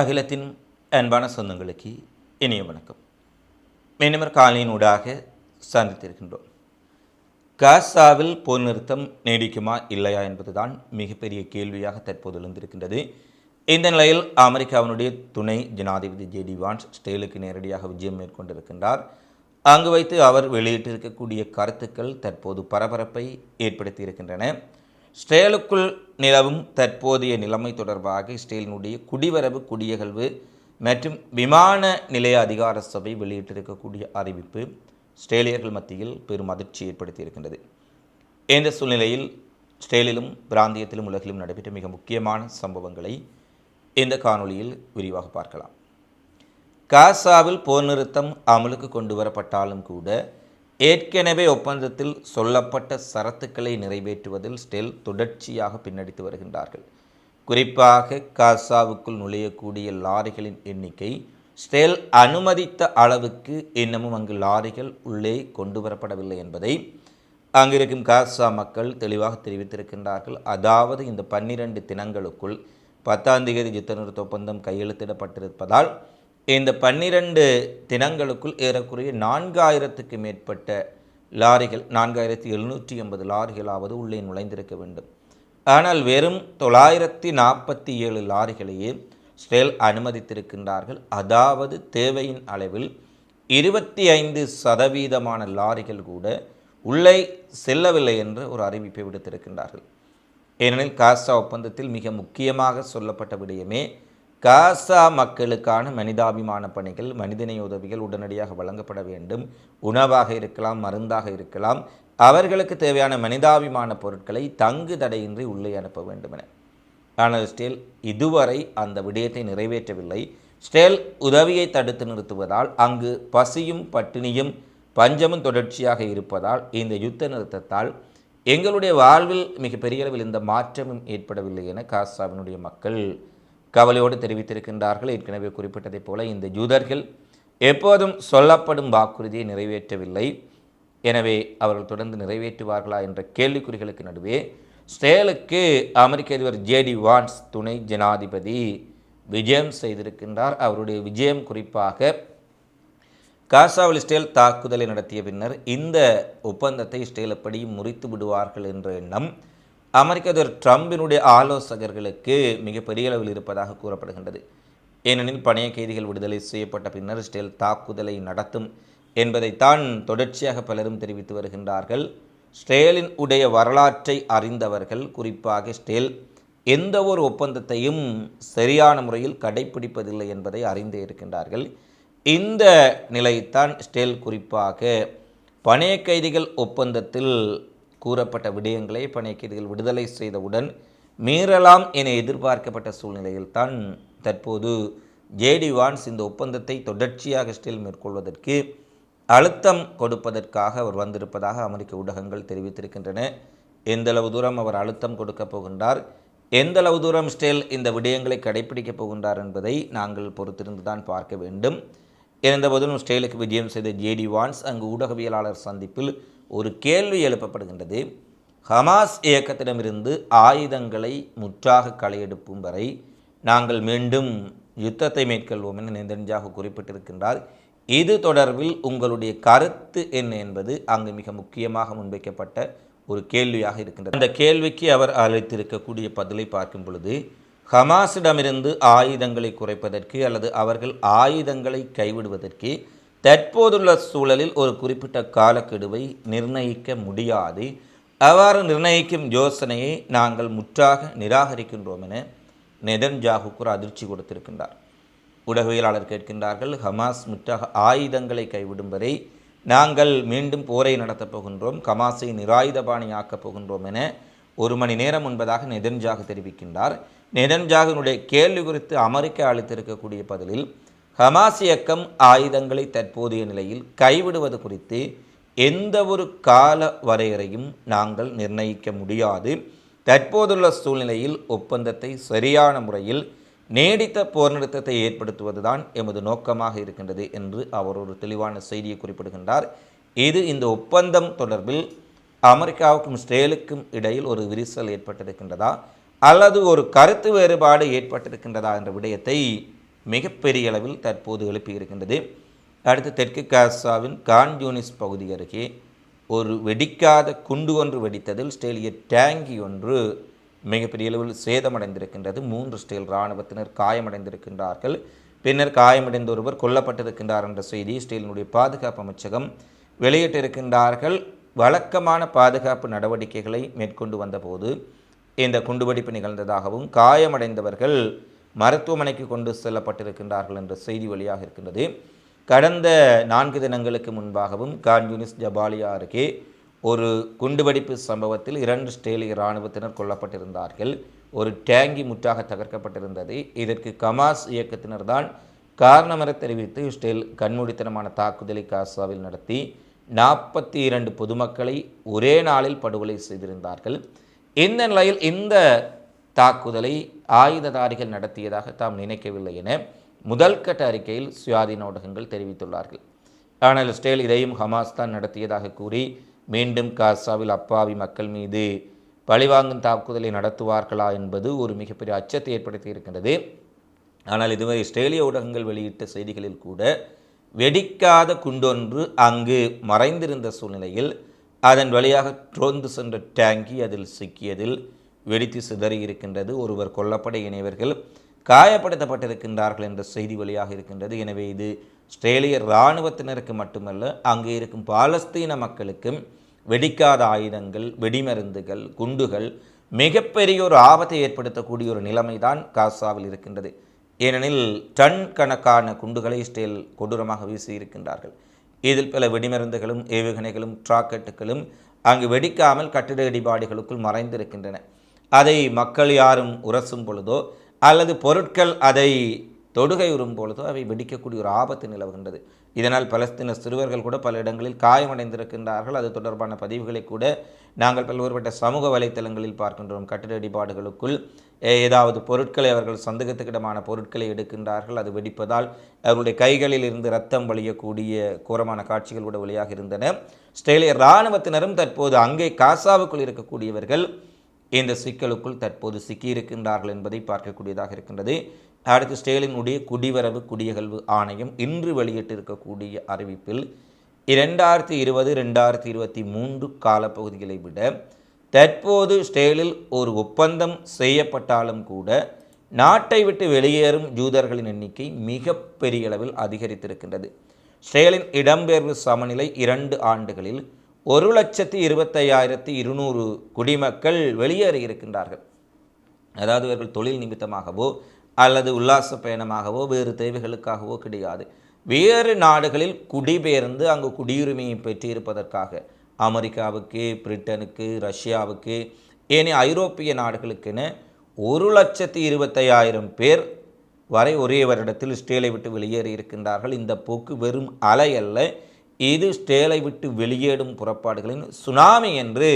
அகிலத்தின் அன்பான சொந்தங்களுக்கு இனிய வணக்கம். மீனவர் காலையின் ஊடாக சந்தித்திருக்கின்றோம். காசாவில் போர் நிறுத்தம் நீடிக்குமா இல்லையா என்பதுதான் மிகப்பெரிய கேள்வியாக தற்போது எழுந்திருக்கின்றது. இந்த நிலையில் அமெரிக்காவினுடைய துணை ஜனாதிபதி ஜேடி வான்ஸ் ஸ்டேலுக்கு நேரடியாக விஜயம் மேற்கொண்டிருக்கின்றார். அங்கு வைத்து அவர் வெளியிட்டிருக்கக்கூடிய கருத்துக்கள் தற்போது பரபரப்பை ஏற்படுத்தியிருக்கின்றன. இஸ்ரேலுக்குள் நிலவும் தற்போதைய நிலைமை தொடர்பாக இஸ்ரேலினுடைய குடிவரவு குடியகழ்வு மற்றும் விமான நிலைய அதிகார சபை வெளியிட்டிருக்கக்கூடிய அறிவிப்பு ஸ்ட்ரேலியர்கள் மத்தியில் பெரும் அதிர்ச்சி ஏற்படுத்தியிருக்கின்றது. இந்த சூழ்நிலையில் ஸ்டேலிலும் பிராந்தியத்திலும் உலகிலும் நடைபெற்ற மிக முக்கியமான சம்பவங்களை இந்த காணொளியில் விரிவாக பார்க்கலாம். காசாவில் போர் நிறுத்தம் அமலுக்கு கொண்டு வரப்பட்டாலும் கூட ஏற்கனவே ஒப்பந்தத்தில் சொல்லப்பட்ட சரத்துக்களை நிறைவேற்றுவதில் ஸ்டெல் தொடர்ச்சியாக பின்னடித்து வருகின்றார்கள். குறிப்பாக காசாவுக்குள் நுழையக்கூடிய லாரிகளின் எண்ணிக்கை ஸ்டெல் அனுமதித்த அளவுக்கு இன்னமும் அங்கு லாரிகள் உள்ளே கொண்டு வரப்படவில்லை என்பதை அங்கிருக்கும் காசா மக்கள் தெளிவாக தெரிவித்திருக்கின்றார்கள். அதாவது இந்த பன்னிரண்டு தினங்களுக்குள் பத்தாம் தேதி யுத்த நிறுத்த ஒப்பந்தம் கையெழுத்திடப்பட்டிருப்பதால் இந்த பன்னிரண்டு தினங்களுக்குள் ஏறக்குறைய நான்காயிரத்துக்கு மேற்பட்ட லாரிகள் நான்காயிரத்தி எழுநூற்றி எண்பது லாரிகளாவது உள்ளே நுழைந்திருக்க வேண்டும். ஆனால் வெறும் தொள்ளாயிரத்தி நாற்பத்தி ஏழு லாரிகளையே ஸ்ரேல் அனுமதித்திருக்கின்றார்கள். அதாவது தேவையின் அளவில் இருபத்தி ஐந்து சதவீதமான லாரிகள் கூட உள்ளே செல்லவில்லை என்று ஒரு அறிவிப்பை விடுத்திருக்கின்றார்கள். ஏனெனில் காசா ஒப்பந்தத்தில் மிக முக்கியமாக சொல்லப்பட்ட விடயமே காசா மக்களுக்கான மனிதாபிமான பணிகள் மனிதநேய உதவிகள் உடனடியாக வழங்கப்பட வேண்டும். உணவாக இருக்கலாம் மருந்தாக இருக்கலாம். அவர்களுக்கு தேவையான மனிதாபிமான பொருட்களை தங்கு தடையின்றி உள்ளே அனுப்ப வேண்டும் என ஆனால் ஸ்டேல் இதுவரை அந்த விடயத்தை நிறைவேற்றவில்லை. ஸ்டேல் உதவியை தடுத்து நிறுத்துவதால் அங்கு பசியும் பட்டினியும் பஞ்சமும் தொடர்ச்சியாக இருப்பதால் இந்த யுத்த நிறுத்தத்தால் எங்களுடைய வாழ்வில் மிகப்பெரிய அளவில் இந்த மாற்றமும் ஏற்படவில்லை என காசாவினுடைய மக்கள் கவலையோடு தெரிவித்திருக்கின்றார்கள். ஏற்கனவே குறிப்பிட்டதைப் போல இந்த யூதர்கள் எப்போதும் சொல்லப்படும் வாக்குறுதியை நிறைவேற்றவில்லை. எனவே அவர்கள் தொடர்ந்து நிறைவேற்றுவார்களா என்ற கேள்விக்குறிகளுக்கு நடுவே ஸ்டேலுக்கு அமெரிக்க அதிபர் ஜேடி வான்ஸ் துணை ஜனாதிபதி விஜயம் செய்திருக்கின்றார். அவருடைய விஜயம் குறிப்பாக காசாவில் ஸ்டேல் தாக்குதலை நடத்திய பின்னர் இந்த ஒப்பந்தத்தை ஸ்டேல் எப்படி முறித்து விடுவார்கள் என்ற எண்ணம் அமெரிக்க அதிபர் ட்ரம்பினுடைய ஆலோசகர்களுக்கு மிகப்பெரிய அளவில் இருப்பதாக கூறப்படுகின்றது. ஏனெனில் பணைய கைதிகள் விடுதலை செய்யப்பட்ட பின்னர் ஸ்டெல் தாக்குதலை நடத்தும் என்பதைத்தான் தொடர்ச்சியாக பலரும் தெரிவித்து வருகின்றார்கள். ஸ்டேலின் உடைய வரலாற்றை அறிந்தவர்கள் குறிப்பாக ஸ்டேல் எந்த ஒரு ஒப்பந்தத்தையும் சரியான முறையில் கடைபிடிப்பதில்லை என்பதை அறிந்தே இருக்கின்றார்கள். இந்த நிலைத்தான் ஸ்டேல் குறிப்பாக பணைய கைதிகள் ஒப்பந்தத்தில் கூறப்பட்ட விடயங்களை பணைய விடுதலை செய்தவுடன் மீறலாம் என எதிர்பார்க்கப்பட்ட சூழ்நிலையில் தான் தற்போது ஜேடி வான்ஸ் இந்த ஒப்பந்தத்தை தொடர்ச்சியாக ஸ்டில் மேற்கொள்வதற்கு அழுத்தம் கொடுப்பதற்காக அவர் வந்திருப்பதாக அமெரிக்க ஊடகங்கள் தெரிவித்திருக்கின்றன. எந்தளவு தூரம் அவர் அழுத்தம் கொடுக்கப் போகின்றார் எந்தளவு தூரம் ஸ்டில் இந்த விடயங்களை கடைபிடிக்கப் போகின்றார் என்பதை நாங்கள் பொறுத்திருந்து தான் பார்க்க வேண்டும். இருந்தபோதிலும் ஸ்டேலுக்கு விஜயம் செய்த ஜேடி வான்ஸ் அங்கு ஊடகவியலாளர் சந்திப்பில் ஒரு கேள்வி எழுப்பப்படுகின்றது. ஹமாஸ் இயக்கத்திடமிருந்து ஆயுதங்களை முற்றாக களையெடுப்பும் வரை நாங்கள் மீண்டும் யுத்தத்தை மேற்கொள்வோம் என நெதன்ஜாகு குறிப்பிட்டிருக்கின்றார். இது தொடர்பில் உங்களுடைய கருத்து என்ன என்பது அங்கு மிக முக்கியமாக முன்வைக்கப்பட்ட ஒரு கேள்வியாக இருக்கின்றது. அந்த கேள்விக்கு அவர் அளித்திருக்கக்கூடிய பதிலை பார்க்கும் பொழுது ஹமாஸிடமிருந்து ஆயுதங்களை குறைப்பதற்கு அல்லது அவர்கள் ஆயுதங்களை கைவிடுவதற்கு தற்போதுள்ள சூழலில் ஒரு குறிப்பிட்ட காலக்கெடுவை நிர்ணயிக்க முடியாது. அவ்வாறு நிர்ணயிக்கும் யோசனையை நாங்கள் முற்றாக நிராகரிக்கின்றோம் என நெதன்ஜாகுக்கு ஒரு அதிர்ச்சி கொடுத்திருக்கின்றார். உடகவியலாளர் கேட்கின்றார்கள் ஹமாஸ் முற்றாக ஆயுதங்களை கைவிடும் வரை நாங்கள் மீண்டும் போரை நடத்தப் போகின்றோம் ஹமாஸை நிராயுதபாணி ஆக்கப் போகின்றோம் என ஒரு மணி நேரம் முன்பதாக நெதன்ஜாகு தெரிவிக்கின்றார். நெதன்ஜாகுனுடைய கேள்வி குறித்து அமெரிக்கா அளித்திருக்கக்கூடிய பதிலில் ஹமாஸ் இயக்கம் ஆயுதங்களை தற்போதைய நிலையில் கைவிடுவது குறித்து எந்த ஒரு கால வரையறையும் நாங்கள் நிர்ணயிக்க முடியாது. தற்போதுள்ள சூழ்நிலையில் ஒப்பந்தத்தை சரியான முறையில் நீடித்த போர் நிறுத்தத்தை ஏற்படுத்துவதுதான் எமது நோக்கமாக இருக்கின்றது என்று அவர் ஒரு தெளிவான செய்தியை குறிப்பிடுகின்றார். இது இந்த ஒப்பந்தம் தொடர்பில் அமெரிக்காவுக்கும் இஸ்ரேலுக்கும் இடையில் ஒரு விரிசல் ஏற்பட்டிருக்கின்றதா? அல்லது ஒரு கருத்து வேறுபாடு ஏற்பட்டிருக்கின்றதா? என்ற விடயத்தை மிகப்பெரிய அளவில் தற்போது எழுப்பியிருக்கின்றது அடுத்து தெற்கு காசாவின் கான் யூனிஸ் பகுதி அருகே ஒரு வெடிக்காத குண்டு ஒன்று வெடித்ததில் ஸ்டேலிய டேங்கி ஒன்று மிகப்பெரிய அளவில் சேதமடைந்திருக்கின்றது. மூன்று ஸ்டேல் இராணுவத்தினர் காயமடைந்திருக்கின்றார்கள். பின்னர் காயமடைந்த ஒருவர் கொல்லப்பட்டிருக்கின்றார் என்ற செய்தி ஸ்டேலினுடைய பாதுகாப்பு அமைச்சகம் வெளியிட்டிருக்கின்றார்கள். வழக்கமான பாதுகாப்பு நடவடிக்கைகளை மேற்கொண்டு வந்தபோது இந்த குண்டுவெடிப்பு நிகழ்ந்ததாகவும் காயமடைந்தவர்கள் மருத்துவமனைக்கு கொண்டு செல்லப்பட்டிருக்கின்றார்கள் என்ற செய்தி வழியாக இருக்கின்றது. கடந்த நான்கு தினங்களுக்கு முன்பாகவும் கான்யூனிஸ் ஜபாலியா அருகே ஒரு குண்டுவெடிப்பு சம்பவத்தில் இரண்டு ஸ்டேலிய இராணுவத்தினர் கொல்லப்பட்டிருந்தார்கள். ஒரு டேங்கி முற்றாக தகர்க்கப்பட்டிருந்தது. இதற்கு கமாஸ் இயக்கத்தினர் தான் காரணமென தெரிவித்து இஸ்ரேல் கண்மூடித்தனமான தாக்குதலை காசாவில் நடத்தி நாற்பத்தி இரண்டு பொதுமக்களை ஒரே நாளில் படுகொலை செய்திருந்தார்கள். இந்த நிலையில் இந்த தாக்குதலை ஆயுததாரிகள் நடத்தியதாக தாம் நினைக்கவில்லை என முதல் கட்ட அறிக்கையில் சுயாதீன ஊடகங்கள் தெரிவித்துள்ளார்கள். ஆனால் ஸ்டேல் இதையும் ஹமாஸ் தான் நடத்தியதாக கூறி மீண்டும் காசாவில் அப்பாவி மக்கள் மீது பழிவாங்கும் தாக்குதலை நடத்துவார்களா என்பது ஒரு மிகப்பெரிய அச்சத்தை ஏற்படுத்தி இருக்கின்றது. ஆனால் இதுவரை இஸ்ரேலிய ஊடகங்கள் வெளியிட்ட செய்திகளில் கூட வெடிக்காத குண்டொன்று அங்கு மறைந்திருந்த சூழ்நிலையில் அதன் வழியாக ட்ரோந்து சென்ற டேங்கி அதில் சிக்கியதில் வெடித்து சிதறி இருக்கின்றது. ஒருவர் கொல்லப்பட இணைவர்கள் காயப்படுத்தப்பட்டிருக்கின்றார்கள் என்ற செய்தி வழியாக இருக்கின்றது. எனவே இது ஆஸ்திரேலிய இராணுவத்தினருக்கு மட்டுமல்ல அங்கே இருக்கும் பாலஸ்தீன மக்களுக்கும் வெடிக்காத ஆயுதங்கள் வெடிமருந்துகள் குண்டுகள் மிகப்பெரிய ஒரு ஆபத்தை ஏற்படுத்தக்கூடிய ஒரு நிலைமை தான் காசாவில் இருக்கின்றது. ஏனெனில் டன் கணக்கான குண்டுகளை இஸ்ரேல் கொடூரமாக வீசியிருக்கின்றார்கள் இதில் பல வெடிமருந்துகளும் ஏவுகணைகளும் ராக்கெட்டுகளும் அங்கு வெடிக்காமல் கட்டிட இடிபாடுகளுக்குள் மறைந்திருக்கின்றன. அதை மக்கள் யாரும் உரசும் பொழுதோ அல்லது பொருட்கள் அதை தொடுகையுறும் பொழுதோ அவை வெடிக்கக்கூடிய ஒரு ஆபத்து நிலவுகின்றது. இதனால் பலஸ்தீன சிறுவர்கள் கூட பல இடங்களில் காயமடைந்திருக்கின்றார்கள். அது தொடர்பான பதிவுகளை கூட நாங்கள் பல்வேறுபட்ட சமூக வலைத்தளங்களில் பார்க்கின்றோம். கட்டிட இடிபாடுகளுக்குள் ஏதாவது பொருட்களை அவர்கள் சந்தேகத்துக்கிடமான பொருட்களை எடுக்கின்றார்கள். அது வெடிப்பதால் அவர்களுடைய கைகளில் இருந்து ரத்தம் வழியக்கூடிய கோரமான காட்சிகள் கூட வெளியாக இருந்தன ஸ்ட்ரேலிய இராணுவத்தினரும் தற்போது அங்கே காசாவுக்குள் இருக்கக்கூடியவர்கள் இந்த சிக்கலுக்குள் தற்போது சிக்கியிருக்கின்றார்கள் என்பதை பார்க்கக்கூடியதாக இருக்கின்றது. அடுத்து ஸ்டேலினுடைய குடிவரவு குடியகழ்வு ஆணையம் இன்று வெளியிட்டிருக்கக்கூடிய அறிவிப்பில் இரண்டாயிரத்தி இருபது ரெண்டாயிரத்தி இருபத்தி மூன்று காலப்பகுதிகளை விட தற்போது ஸ்டேலில் ஒரு ஒப்பந்தம் செய்யப்பட்டாலும் கூட நாட்டை விட்டு வெளியேறும் ஜூதர்களின் எண்ணிக்கை மிக பெரிய அளவில் அதிகரித்திருக்கின்றது. ஸ்டேலின் இடம்பெயர்வு சமநிலை இரண்டு ஆண்டுகளில் ஒரு லட்சத்தி இருபத்தையாயிரத்தி இருநூறு குடிமக்கள் வெளியேறி இருக்கின்றார்கள். அதாவது இவர்கள் தொழில் நிமித்தமாகவோ அல்லது உல்லாச பயணமாகவோ வேறு தேவைகளுக்காகவோ கிடையாது. வேறு நாடுகளில் குடிபெயர்ந்து அங்கு குடியுரிமையை பெற்றிருப்பதற்காக அமெரிக்காவுக்கு பிரிட்டனுக்கு ரஷ்யாவுக்கு ஏனைய ஐரோப்பிய நாடுகளுக்கென ஒரு லட்சத்தி இருபத்தையாயிரம் பேர் வரை ஒரே வருடத்தில் ஸ்டேலை விட்டு வெளியேறி இருக்கின்றார்கள். இந்த போக்கு வெறும் அலை அல்ல இது ஸ்டேலை விட்டு வெளியேடும் புறப்பாடுகளின் சுனாமி என்று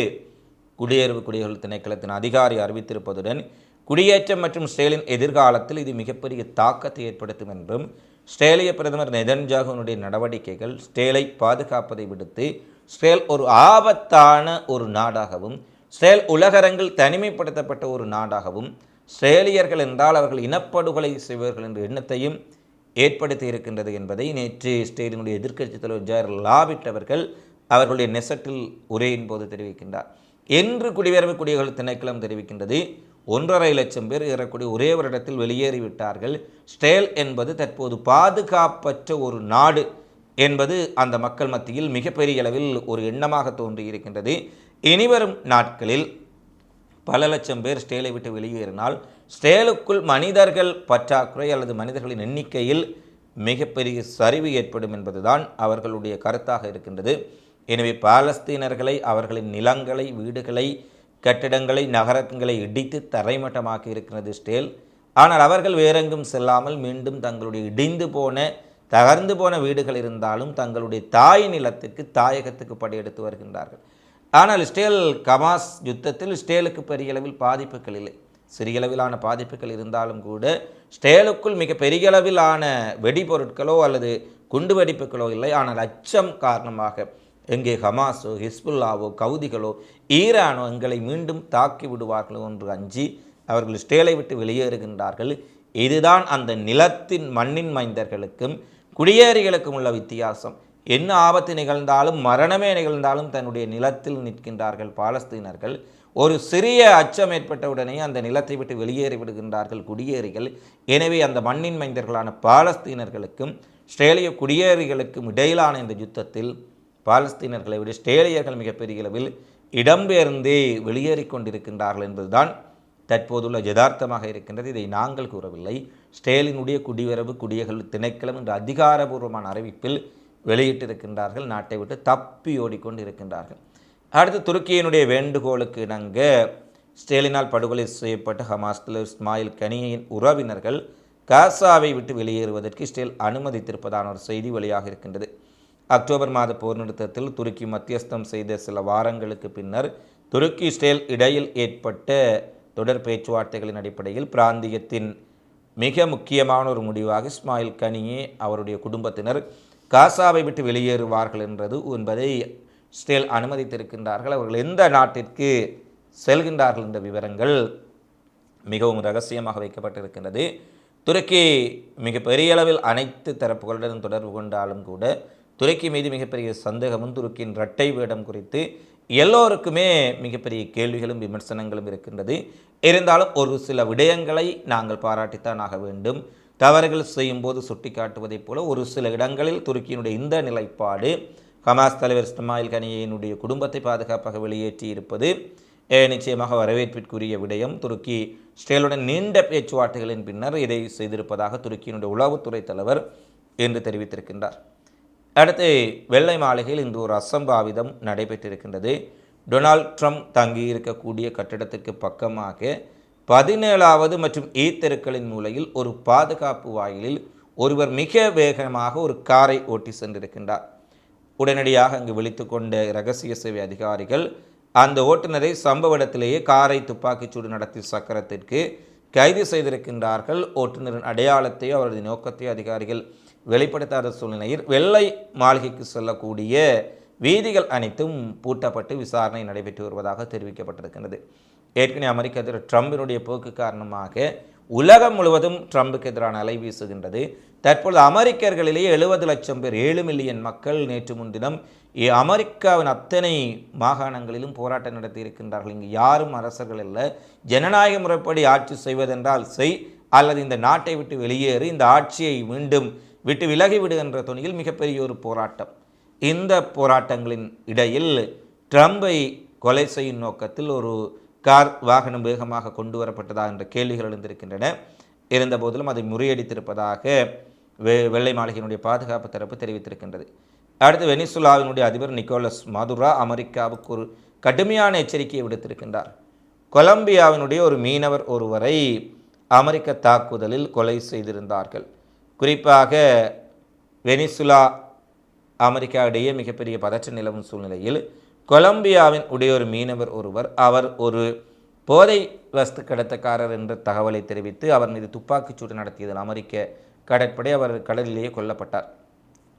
குடியேறுவு குடியேறல் திணைக்களத்தின் அதிகாரி அறிவித்திருப்பதுடன் குடியேற்றம் மற்றும் ஸ்டேலின் எதிர்காலத்தில் இது மிகப்பெரிய தாக்கத்தை ஏற்படுத்தும் என்றும் ஸ்டேலிய பிரதமர் நெதன்ஜாகனுடைய நடவடிக்கைகள் ஸ்டேலை பாதுகாப்பதை விடுத்து ஸ்டேல் ஒரு ஆபத்தான ஒரு நாடாகவும் ஸ்டேல் உலகரங்கில் தனிமைப்படுத்தப்பட்ட ஒரு நாடாகவும் ஸ்ட்ரேலியர்கள் என்றால் அவர்கள் இனப்படுகொலை செய்வார்கள் என்ற எண்ணத்தையும் ஏற்படுத்தி இருக்கின்றது என்பதை நேற்று ஸ்டேலினுடைய எதிர்க்கட்சித் தலைவர் ஜெயர் லாபிட் அவர்கள் அவர்களுடைய நெசட்டில் உரையின் போது தெரிவிக்கின்றார். என்று குடிவரவு குடிகள் திணைக்களம் தெரிவிக்கின்றது ஒன்றரை லட்சம் பேர் ஏறக்கூடிய ஒரே வருடத்தில் வெளியேறிவிட்டார்கள். ஸ்டேல் என்பது தற்போது பாதுகாப்பற்ற ஒரு நாடு என்பது அந்த மக்கள் மத்தியில் மிகப்பெரிய அளவில் ஒரு எண்ணமாக தோன்றியிருக்கின்றது. இனிவரும் நாட்களில் பல லட்சம் பேர் ஸ்டேலை விட்டு வெளியேறினால் ஸ்டேலுக்குள் மனிதர்கள் பற்றாக்குறை அல்லது மனிதர்களின் எண்ணிக்கையில் மிகப்பெரிய சரிவு ஏற்படும் என்பதுதான் அவர்களுடைய கருத்தாக இருக்கின்றது. எனவே பாலஸ்தீனர்களை அவர்களின் நிலங்களை வீடுகளை கட்டிடங்களை நகரங்களை இடித்து தரைமட்டமாக்கி இருக்கிறது ஸ்டேல். ஆனால் அவர்கள் வேறெங்கும் செல்லாமல் மீண்டும் தங்களுடைய இடிந்து போன தகர்ந்து போன வீடுகள் இருந்தாலும் தங்களுடைய தாய் நிலத்துக்கு தாயகத்துக்கு படையெடுத்து வருகின்றார்கள். ஆனால் ஸ்டேல் கமாஸ் யுத்தத்தில் ஸ்டேலுக்கு பெரிய அளவில் பாதிப்புகள் இல்லை. சிறியளவிலான பாதிப்புகள் இருந்தாலும் கூட ஸ்டேலுக்குள் மிக பெரிய அளவிலான வெடிபொருட்களோ அல்லது குண்டு வெடிப்புகளோ இல்லை. ஆனால் அச்சம் காரணமாக எங்கே ஹமாஸோ ஹிஸ்புல்லாவோ கவுதிகளோ ஈரானோ எங்களை மீண்டும் தாக்கி விடுவார்களோ என்று அஞ்சி அவர்கள் ஸ்டேலை விட்டு வெளியேறுகின்றார்கள். இதுதான் அந்த நிலத்தின் மண்ணின் மைந்தர்களுக்கும் குடியேறிகளுக்கும் உள்ள வித்தியாசம். என்ன ஆபத்து நிகழ்ந்தாலும் மரணமே நிகழ்ந்தாலும் தன்னுடைய நிலத்தில் நிற்கின்றார்கள் பாலஸ்தீனர்கள். ஒரு சிறிய அச்சம் ஏற்பட்டவுடனே அந்த நிலத்தை விட்டு வெளியேறி விடுகின்றார்கள் குடியேறிகள். எனவே அந்த மண்ணின் மைந்தர்களான பாலஸ்தீனர்களுக்கும் ஸ்ட்ரேலிய குடியேறிகளுக்கும் இடையிலான இந்த யுத்தத்தில் பாலஸ்தீனர்களை விட ஸ்ட்ரேலியர்கள் மிகப்பெரிய அளவில் இடம்பெயர்ந்தே வெளியேறி கொண்டிருக்கின்றார்கள் என்பதுதான் தற்போதுள்ள யதார்த்தமாக இருக்கின்றது. இதை நாங்கள் கூறவில்லை. ஸ்டேலினுடைய குடிவரவு குடியகல் திணைக்களம் என்ற அதிகாரபூர்வமான அறிவிப்பில் வெளியிட்டிருக்கின்றார்கள். நாட்டை விட்டு தப்பி ஓடிக்கொண்டு இருக்கின்றார்கள் அடுத்து துருக்கியினுடைய வேண்டுகோளுக்கு இணங்க ஸ்டேலினால் படுகொலை செய்யப்பட்ட ஹமாஸ் தலைவர் இஸ்மாயில் கனியின் உறவினர்கள் காசாவை விட்டு வெளியேறுவதற்கு ஸ்டேல் அனுமதித்திருப்பதான ஒரு செய்தி வெளியாக இருக்கின்றது. அக்டோபர் மாத போர் நிறுத்தத்தில் துருக்கி மத்தியஸ்தம் செய்த சில வாரங்களுக்கு பின்னர் துருக்கி ஸ்டேல் இடையில் ஏற்பட்ட தொடர் பேச்சுவார்த்தைகளின் அடிப்படையில் பிராந்தியத்தின் மிக முக்கியமான ஒரு முடிவாக இஸ்மாயில் கனியே அவருடைய குடும்பத்தினர் காசாவை விட்டு வெளியேறுவார்கள் என்றது என்பதை ஸ்டேல் அனுமதித்திருக்கின்றார்கள். அவர்கள் எந்த நாட்டிற்கு செல்கின்றார்கள் என்ற விவரங்கள் மிகவும் ரகசியமாக வைக்கப்பட்டிருக்கின்றது. துருக்கி மிக பெரிய அளவில் அனைத்து தரப்புகளுடன் தொடர்பு கொண்டாலும் கூட துருக்கி மீது மிகப்பெரிய சந்தேகமும் துருக்கியின் இரட்டை வேடம் குறித்து எல்லோருக்குமே மிகப்பெரிய கேள்விகளும் விமர்சனங்களும் இருக்கின்றது. இருந்தாலும் ஒரு சில விடயங்களை நாங்கள் பாராட்டித்தான் ஆக வேண்டும். தவறுகள் செய்யும்போது சுட்டிக்காட்டுவதைப் போல ஒரு சில இடங்களில் துருக்கியினுடைய இந்த நிலைப்பாடு ஹமாஸ் தலைவர் இஸ்மாயில் கனியினுடைய குடும்பத்தை பாதுகாப்பாக வெளியேற்றி இருப்பது நிச்சயமாக வரவேற்பிற்குரிய விடயம். துருக்கி ஸ்டேலுடன் நீண்ட பேச்சுவார்த்தைகளின் பின்னர் இதை செய்திருப்பதாக துருக்கியினுடைய உளவுத்துறை தலைவர் என்று தெரிவித்திருக்கின்றார். அடுத்து வெள்ளை மாளிகையில் இன்று ஒரு அசம்பாவிதம் நடைபெற்றிருக்கின்றது. டொனால்ட் ட்ரம்ப் தங்கியிருக்கக்கூடிய கட்டிடத்திற்கு பக்கமாக பதினேழாவது மற்றும் ஈத்தெருக்களின் தெருக்களின் மூலையில் ஒரு பாதுகாப்பு வாயிலில் ஒருவர் மிக வேகமாக ஒரு காரை ஓட்டி சென்றிருக்கின்றார். உடனடியாக அங்கு விழித்து கொண்ட இரகசிய சேவை அதிகாரிகள் அந்த ஓட்டுநரை சம்பவ இடத்திலேயே காரை துப்பாக்கிச்சூடு நடத்திய சக்கரத்திற்கு கைது செய்திருக்கின்றார்கள். ஓட்டுநரின் அடையாளத்தையோ அவரது நோக்கத்தையோ அதிகாரிகள் வெளிப்படுத்தாத சூழ்நிலையில் வெள்ளை மாளிகைக்கு செல்லக்கூடிய வீதிகள் அனைத்தும் பூட்டப்பட்டு விசாரணை நடைபெற்று வருவதாக தெரிவிக்கப்பட்டிருக்கின்றது. ஏற்கனவே அமெரிக்க அதிபர் ட்ரம்பினுடைய போக்கு காரணமாக உலகம் முழுவதும் ட்ரம்புக்கு எதிரான அலை வீசுகின்றது தற்பொழுது அமெரிக்கர்களிலேயே எழுபது லட்சம் பேர் ஏழு மில்லியன் மக்கள் நேற்று முன்தினம் அமெரிக்காவின் அத்தனை மாகாணங்களிலும் போராட்டம் நடத்தி இருக்கின்றார்கள் இங்கு யாரும் அரசர்கள் அல்ல. ஜனநாயக முறைப்படி ஆட்சி செய்வதென்றால் செய் அல்லது இந்த நாட்டை விட்டு வெளியேறி இந்த ஆட்சியை மீண்டும் விட்டு விலகி விடுகின்ற துணியில் மிகப்பெரிய ஒரு போராட்டம். இந்த போராட்டங்களின் இடையில் ட்ரம்பை கொலை செய்யும் நோக்கத்தில் ஒரு கார் வாகனம் வேகமாக கொண்டு வரப்பட்டதா என்ற கேள்விகள் எழுந்திருக்கின்றன. இருந்தபோதிலும் அதை முறியடித்திருப்பதாக வெ வெள்ளை மாளிகையினுடைய பாதுகாப்பு தரப்பு தெரிவித்திருக்கின்றது. அடுத்து வெனிசுலாவினுடைய அதிபர் நிக்கோலஸ் மதுரா அமெரிக்காவுக்கு ஒரு கடுமையான எச்சரிக்கையை விடுத்திருக்கின்றார். கொலம்பியாவினுடைய ஒரு மீனவர் ஒருவரை அமெரிக்க தாக்குதலில் கொலை செய்திருந்தார்கள். குறிப்பாக வெனிசுலா அமெரிக்கா இடையே மிகப்பெரிய பதற்ற நிலவும் சூழ்நிலையில் கொலம்பியாவின் உடைய ஒரு மீனவர் ஒருவர் அவர் ஒரு போதை வஸ்து கடத்தக்காரர் என்ற தகவலை தெரிவித்து அவர் மீது துப்பாக்கிச்சூடு நடத்தியதில் அமெரிக்க கடற்படை அவர் கடலிலேயே கொல்லப்பட்டார்.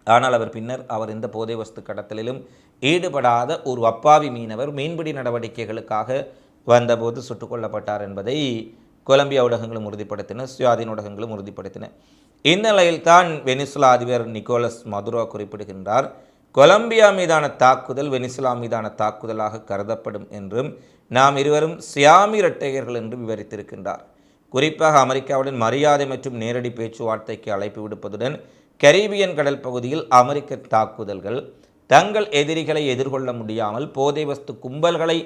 ஆனால் அவர் பின்னர் அவர் எந்த போதை வஸ்து கடத்தலிலும் ஈடுபடாத ஒரு அப்பாவி மீனவர் மீன்பிடி நடவடிக்கைகளுக்காக வந்தபோது சுட்டுக் கொல்லப்பட்டார் என்பதை கொலம்பியா ஊடகங்களும் உறுதிப்படுத்தின சுயாதீன ஊடகங்களும் உறுதிப்படுத்தின. இந்த நிலையில்தான் வெனிசுலா அதிபர் நிக்கோலஸ் மதுரோ குறிப்பிடுகின்றார் கொலம்பியா மீதான தாக்குதல் வெனிசுலா மீதான தாக்குதலாக கருதப்படும் என்றும் நாம் இருவரும் சியாமி இரட்டையர்கள் என்று விவரித்திருக்கின்றார். குறிப்பாக அமெரிக்காவுடன் மரியாதை மற்றும் நேரடி பேச்சுவார்த்தைக்கு அழைப்பு விடுப்பதுடன் கரீபியன் கடல் பகுதியில் அமெரிக்க தாக்குதல்கள் தங்கள் எதிரிகளை எதிர்கொள்ள முடியாமல் போதை வஸ்து கும்பல்களை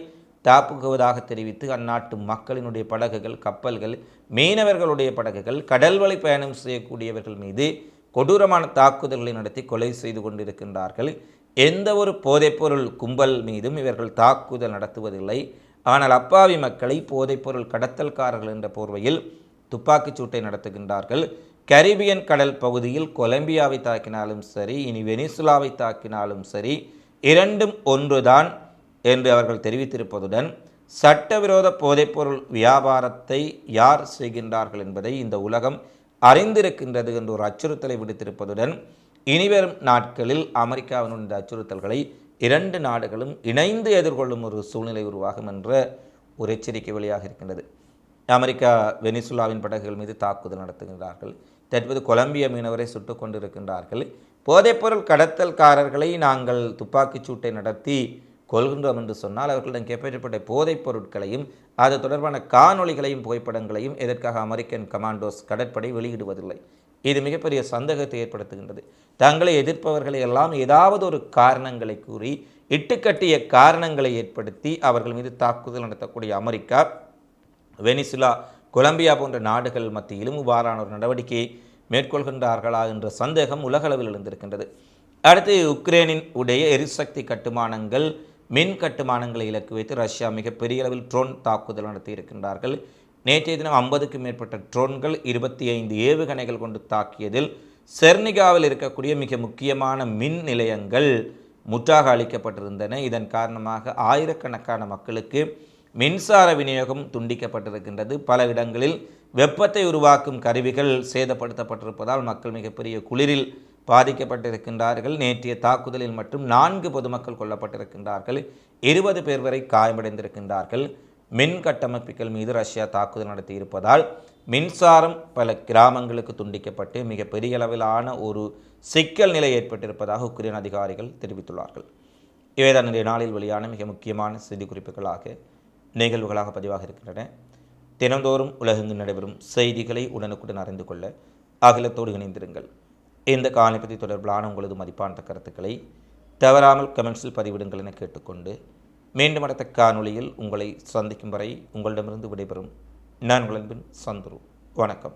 தாக்குவதாக தெரிவித்து அந்நாட்டு மக்களினுடைய படகுகள் கப்பல்கள் மீனவர்களுடைய படகுகள் கடல்வழி பயணம் செய்யக்கூடியவர்கள் மீது கொடூரமான தாக்குதல்களை நடத்தி கொலை செய்து கொண்டிருக்கின்றார்கள். எந்த ஒரு போதைப்பொருள் கும்பல் மீதும் இவர்கள் தாக்குதல் நடத்துவதில்லை. ஆனால் அப்பாவி மக்களை போதைப்பொருள் கடத்தல்காரர்கள் என்ற போர்வையில் துப்பாக்கிச் சூட்டை நடத்துகின்றார்கள். கரிபியன் கடல் பகுதியில் கொலம்பியாவை தாக்கினாலும் சரி இனி வெனிசுலாவை தாக்கினாலும் சரி இரண்டும் ஒன்றுதான் என்று அவர்கள் தெரிவித்திருப்பதுடன் சட்டவிரோத போதைப்பொருள் வியாபாரத்தை யார் செய்கின்றார்கள் என்பதை இந்த உலகம் அறிந்திருக்கின்றது என்று ஒரு அச்சுறுத்தலை விடுத்திருப்பதுடன் இனிவரும் நாட்களில் அமெரிக்காவினுடைய அச்சுறுத்தல்களை இரண்டு நாடுகளும் இணைந்து எதிர்கொள்ளும் ஒரு சூழ்நிலை உருவாகும் என்ற ஒரு எச்சரிக்கை வெளியாக இருக்கின்றது. அமெரிக்கா வெனிசுலாவின் படகுகள் மீது தாக்குதல் நடத்துகின்றார்கள். தற்போது கொலம்பிய மீனவரை சுட்டுக் கொண்டிருக்கின்றார்கள். போதைப்பொருள் கடத்தல்காரர்களை நாங்கள் துப்பாக்கிச் சூட்டை நடத்தி கொள்கின்றோம் என்று சொன்னால் அவர்களிடம் கைப்பற்றப்பட்ட போதைப் பொருட்களையும் அது தொடர்பான காணொளிகளையும் புகைப்படங்களையும் எதற்காக அமெரிக்கன் கமாண்டோஸ் கடற்படை வெளியிடுவதில்லை? இது மிகப்பெரிய சந்தேகத்தை ஏற்படுத்துகின்றது. தங்களை எதிர்ப்பவர்களை எல்லாம் ஏதாவது ஒரு காரணங்களை கூறி இட்டுக்கட்டிய காரணங்களை ஏற்படுத்தி அவர்கள் மீது தாக்குதல் நடத்தக்கூடிய அமெரிக்கா வெனிசுலா கொலம்பியா போன்ற நாடுகள் மத்தியிலும் இவ்வாறான ஒரு நடவடிக்கையை மேற்கொள்கின்றார்களா என்ற சந்தேகம் உலகளவில் எழுந்திருக்கின்றது. அடுத்து உக்ரைனின் உடைய எரிசக்தி கட்டுமானங்கள் மின் கட்டுமானங்களை இலக்கு வைத்து ரஷ்யா மிகப்பெரிய அளவில் ட்ரோன் தாக்குதல் நடத்தி இருக்கின்றார்கள் நேற்றைய தினம் ஐம்பதுக்கும் மேற்பட்ட ட்ரோன்கள் இருபத்தி ஐந்து ஏவுகணைகள் கொண்டு தாக்கியதில் செர்னிகாவில் இருக்கக்கூடிய மிக முக்கியமான மின் நிலையங்கள் முற்றாக அளிக்கப்பட்டிருந்தன இதன் காரணமாக ஆயிரக்கணக்கான மக்களுக்கு மின்சார விநியோகம் துண்டிக்கப்பட்டிருக்கின்றது. பல இடங்களில் வெப்பத்தை உருவாக்கும் கருவிகள் சேதப்படுத்தப்பட்டிருப்பதால் மக்கள் மிகப்பெரிய குளிரில் பாதிக்கப்பட்டிருக்கின்றார்கள். நேற்றைய தாக்குதலில் மட்டும் நான்கு பொதுமக்கள் கொல்லப்பட்டிருக்கின்றார்கள். இருபது பேர் வரை காயமடைந்திருக்கின்றார்கள். மின் கட்டமைப்புகள் மீது ரஷ்யா தாக்குதல் நடத்தி இருப்பதால் மின்சாரம் பல கிராமங்களுக்கு துண்டிக்கப்பட்டு மிக பெரிய அளவிலான ஒரு சிக்கல் நிலை ஏற்பட்டிருப்பதாக உக்ரைன் அதிகாரிகள் தெரிவித்துள்ளார்கள். இவைதான் இன்றைய நாளில் வெளியான மிக முக்கியமான செய்தி குறிப்புகளாக நிகழ்வுகளாக பதிவாக இருக்கின்றன. தினந்தோறும் உலகெங்கு நடைபெறும் செய்திகளை உடனுக்குடன் அறிந்து கொள்ள அகிலத்தோடு இணைந்திருங்கள். இந்த காணிப்பதி தொடர்பிலான உங்களது மதிப்பான கருத்துக்களை தவறாமல் கமெண்ட்ஸில் பதிவிடுங்கள் என கேட்டுக்கொண்டு மீண்டும் அடுத்த காணொளியில் உங்களை சந்திக்கும் வரை உங்களிடமிருந்து விடைபெறும். நான் உங்களின் சந்துரு. வணக்கம்.